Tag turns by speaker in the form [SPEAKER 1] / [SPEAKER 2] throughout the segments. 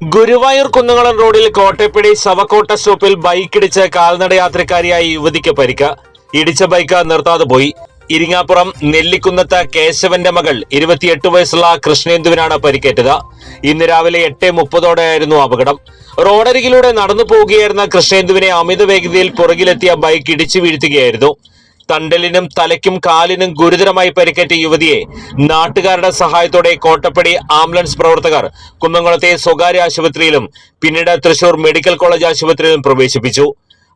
[SPEAKER 1] Guruvayur Kunnamkulam റോഡിൽ കോട്ടപ്പടി ശവക്കോട്ട സ്റ്റോപ്പിൽ ബൈക്കിടിച്ച് കാൽനട യാത്രക്കാരിയായ യുവതിക്ക് പരിക്ക്. ഇടിച്ച ബൈക്ക് നിർത്താതെ പോയി. ഇരിങ്ങാപ്പുറം നെല്ലിക്കുന്നത്ത് കേശവന്റെ മകൾ ഇരുപത്തിയെട്ട് വയസ്സുള്ള കൃഷ്ണേന്ദുവിനാണ് പരിക്കേറ്റത്. ഇന്ന് രാവിലെ എട്ട് മുപ്പതോടെയായിരുന്നു അപകടം. റോഡരികിലൂടെ നടന്നു പോവുകയായിരുന്ന കൃഷ്ണേന്ദുവിനെ അമിത വേഗതയിൽ പുറകിലെത്തിയ ബൈക്ക് ഇടിച്ചു വീഴ്ത്തുകയായിരുന്നു. തണ്ടലിനും തലയ്ക്കും കാലിനും ഗുരുതരമായി പരിക്കേറ്റ യുവതിയെ നാട്ടുകാരുടെ സഹായത്തോടെ കോട്ടപ്പടി ആംബുലൻസ് പ്രവർത്തകർ കുന്നംകുളത്തെ സ്വകാര്യ ആശുപത്രിയിലും പിന്നീട് തൃശൂർ മെഡിക്കൽ കോളേജ് ആശുപത്രിയിലും പ്രവേശിപ്പിച്ചു.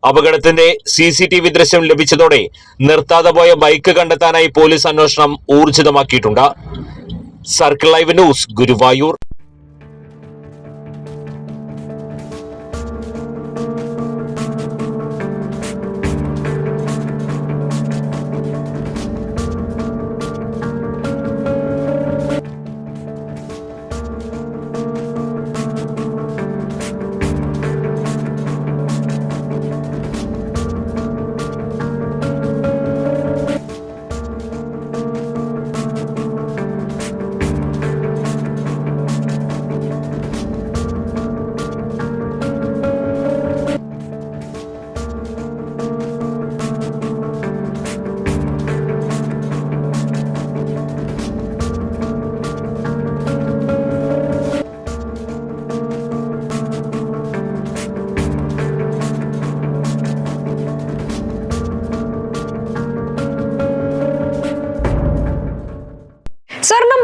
[SPEAKER 1] അപകടത്തിന്റെ സി സി ടി വി ദൃശ്യം ലഭിച്ചതോടെ നിർത്താതെ പോയ ബൈക്ക് കണ്ടെത്താനായി പോലീസ് അന്വേഷണം ഊർജിതമാക്കിയിട്ടുണ്ട്. Circle live news Guruvayur.